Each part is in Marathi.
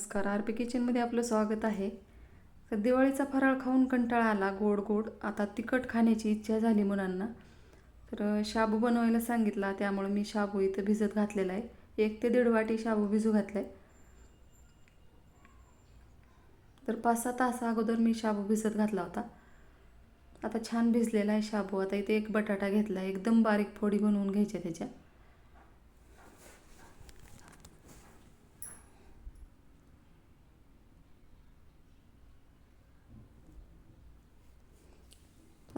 नमस्कार. आर पी किचनमध्ये आपलं स्वागत आहे. तर दिवाळीचा फराळ खाऊन कंटाळा आला गोड गोड आता तिखट खाण्याची इच्छा झाली मुलांना. तर शाबू बनवायला सांगितला त्यामुळे मी शाबू इथं भिजत घातलेला आहे. एक ते दीड वाटी शाबू भिजू घातला आहे तर पाच सहा तास अगोदर मी शाबू भिजत घातला होता. आता छान भिजलेला आहे शाबू. आता इथे एक बटाटा घेतला एकदम बारीक फोडी बनवून घ्यायच्या त्याच्या.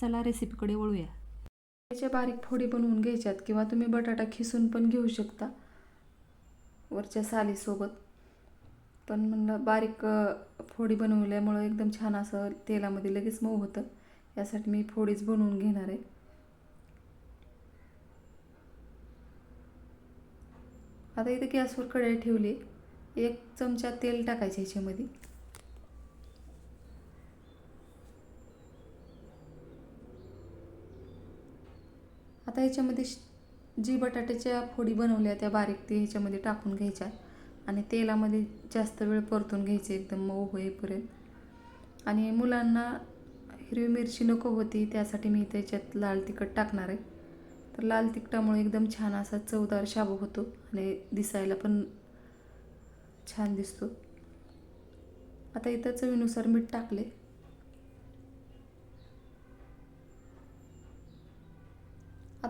चला रेसिपीकडे वळूया. त्याच्या बारीक फोडी बनवून घ्यायच्यात किंवा तुम्ही बटाटा खिसून पण घेऊ शकता. वरच्या सालीसोबत. पण म्हणलं बारीक फोडी बनवल्यामुळं एकदम छान असं तेलामध्ये लगेच मऊ होतं. यासाठी मी फोडीच बनवून घेणार आहे. आता इथे गॅसवर कढई ठेवली एक चमचा तेल टाकायचे ह्याच्यामध्ये आता ह्याच्यामध्ये श- जी बटाट्याच्या फोडी बनवल्या त्या बारीक ते ह्याच्यामध्ये टाकून घ्यायच्या. आणि तेलामध्ये जास्त वेळ परतून घ्यायचे एकदम मऊ होईपर्यंत. आणि मुलांना हिरवी मिरची नको होती त्यासाठी मी त्याच्यात लाल तिखट टाकणार आहे. तर लाल तिखटामुळे एकदम छान असा चवदार शाबू होतो आणि दिसायला पण छान दिसतो. आता इथं चवीनुसार मीठ टाकले.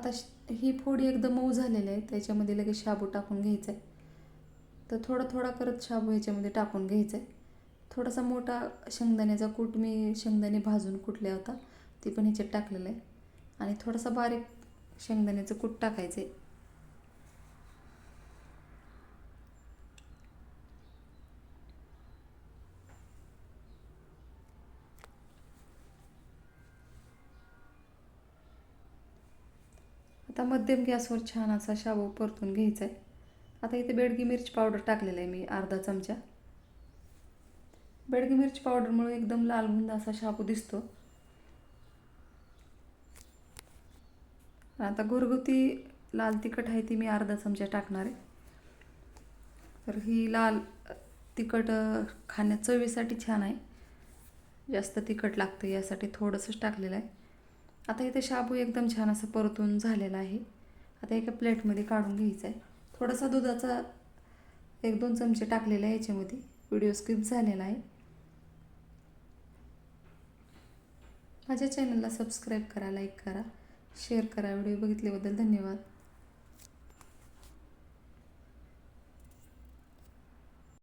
आता श- ही फोडी एकदम मऊ झालेली आहे. त्याच्यामध्ये लगेच शाबू टाकून घ्यायचा आहे तर थोडा थोडा करत शाबू ह्याच्यामध्ये टाकून घ्यायचा आहे थोडासा मोठा शेंगदाण्याचा कूट मी शेंगदाणे भाजून कुटल्या होता. ते पण ह्याच्यात टाकलेलं आहे. आणि थोडासा बारीक शेंगदाण्याचं कूट टाकायचं आहे आता मध्यम गॅसवर छान असा शाबू परतून घ्यायचा आहे आता इथे बेडगी मिरच पावडर टाकलेलं आहे मी अर्धा चमचा. बेडगी मिरच पावडरमुळे एकदम लाल गुंद असा शाबू दिसतो. आता घरगुती लाल तिखट आहे ती मी अर्धा चमचा टाकणार आहे. तर ही लाल तिखट खाण्यात चवीसाठी छान आहे. जास्त तिखट लागतं यासाठी थोडंसंच टाकलेलं आहे. आता इथे शाबू एकदम छान असं परतून झालेला आहे. आता एका प्लेटमध्ये काढून घ्यायचा आहे. थोडासा दुधाचा एक दोन चमचे टाकलेला आहे याच्यामध्ये. व्हिडिओ स्किप झालेला आहे. माझ्या चॅनलला सबस्क्राईब करा लाईक करा शेअर करा. व्हिडिओ बघितल्याबद्दल धन्यवाद.